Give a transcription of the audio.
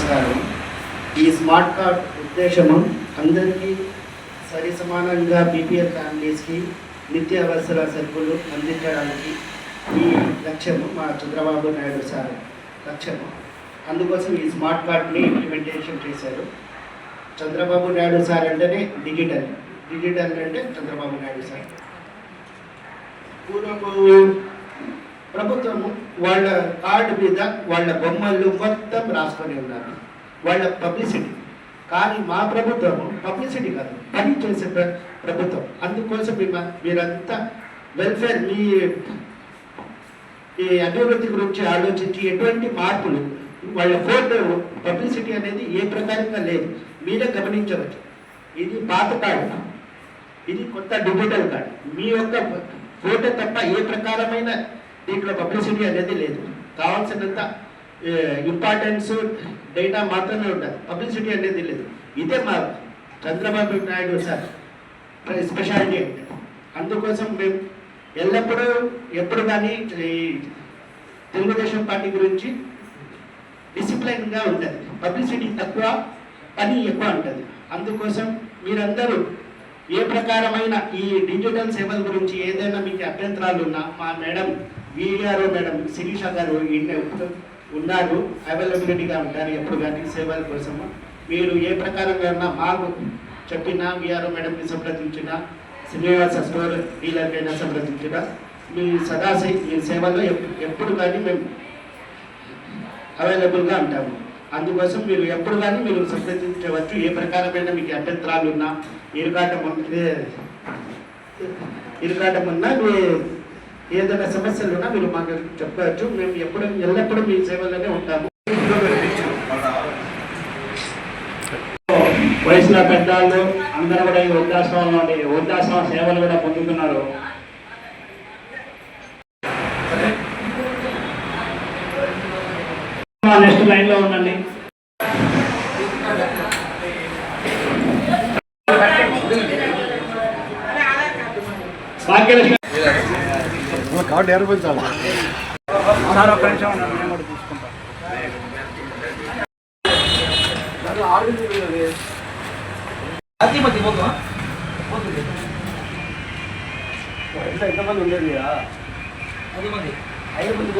నమస్కారం. ఈ smart card ఉద్దేశము అందరికీ సరి సమానంగా బీపీఎల్ ఫ్యామిలీస్కి నిత్య అవసర సరుకులు అందించడానికి ఈ లక్ష్యము మా చంద్రబాబు నాయుడు సార్ లక్ష్యము. అందుకోసం ఈ స్మార్ట్ కార్డ్ని ఇంప్లిమెంటేషన్ చేశారు. చంద్రబాబు నాయుడు సార్ అంటేనే డిజిటల్. డిజిటల్ అంటే చంద్రబాబు నాయుడు సార్. పూర్వపు ప్రభుత్వము వాళ్ళ కార్డు మీద వాళ్ళ బొమ్మలు మొత్తం రాసుకొని ఉన్నారు. వాళ్ళ పబ్లిసిటీ. కానీ మా ప్రభుత్వము పబ్లిసిటీ కాదు. పని చేసే ప్ర- ప్రభుత్వం. అందుకోసం మీరంతా వెల్ఫేర్ మీ ఈ అభివృద్ధి గురించి ఆలోచించి ఎటువంటి మార్పులు వాళ్ళ ఫోటో పబ్లిసిటీ అనేది ఏ ప్రకారంగా లేదు. మీరే గమనించవచ్చు. ఇది పాత కార్డు. ఇది కొత్త డిజిటల్ కార్డ్. మీ యొక్క ఫోటో తప్ప ఏ ప్రకారమైన దీంట్లో పబ్లిసిటీ అనేది లేదు. కావాల్సినంత ఇంపార్టెన్స్ డేటా మాత్రమే ఉంటుంది పబ్లిసిటీ అనేది లేదు. ఇదే మా చంద్రబాబు నాయుడు సార్ స్పెషాలిటీ అంటే. అందుకోసం మేము ఎల్లప్పుడూ ఎప్పుడు కానీ ఈ తెలుగుదేశం పార్టీ గురించి డిసిప్లైన్గా ఉంటుంది. పబ్లిసిటీ తక్కువ పని ఎక్కువ ఉంటుంది. అందుకోసం మీరందరూ ఏ ప్రకారమైన ఈ డిజిటల్ సేవల గురించి ఏదైనా మీకు అభ్యంతరాలు ఉన్నా మా మేడం వీఆర్ఓ మేడం శిరీష గారు ఉన్నారు. అవైలబిలిటీగా ఉంటారు ఎప్పుడు కానీ సేవల కోసము. మీరు ఏ ప్రకారంగా మాకు చెప్పినా విఆర్ఓ మేడంని సంప్రదించినా శ్రీనివాస స్టోర్ డీలర్కైనా సంప్రదించినా మీ సదా మీ సేవలో ఎప్పుడు కానీ మేము అవైలబుల్గా ఉంటాము. అందుకోసం మీరు ఎప్పుడు కానీ మీరు సంప్రదించవచ్చు. ఏ ప్రకారమైన మీకు అభ్యంతరాలు ఉన్నా ఇరుకాటం ఇరుకాటం ఉన్నా మీ ఏదైనా సమస్యలు ఉన్నా మీరు మాకు చెప్పవచ్చు మేము ఎప్పుడు ఎల్లప్పుడూ మీ సేవలోనే ఉంటాము. వయసులో పెద్దవాళ్ళు అందరూ కూడా ఈ వృద్ధాశ్రమం నుండి వృద్ధాశ్రమ సేవలు కూడా పొందుతున్నారు. నెక్స్ట్ లైన్లో ఉండండి భాగ్యలక్ష్మి కార్డు ఏర్పించాలి సార్ ఒక నిమిషం ఉండండి, నేను కూడా తీసుకుంటాను ఎంతమంది ఉండేది ఐదు మంది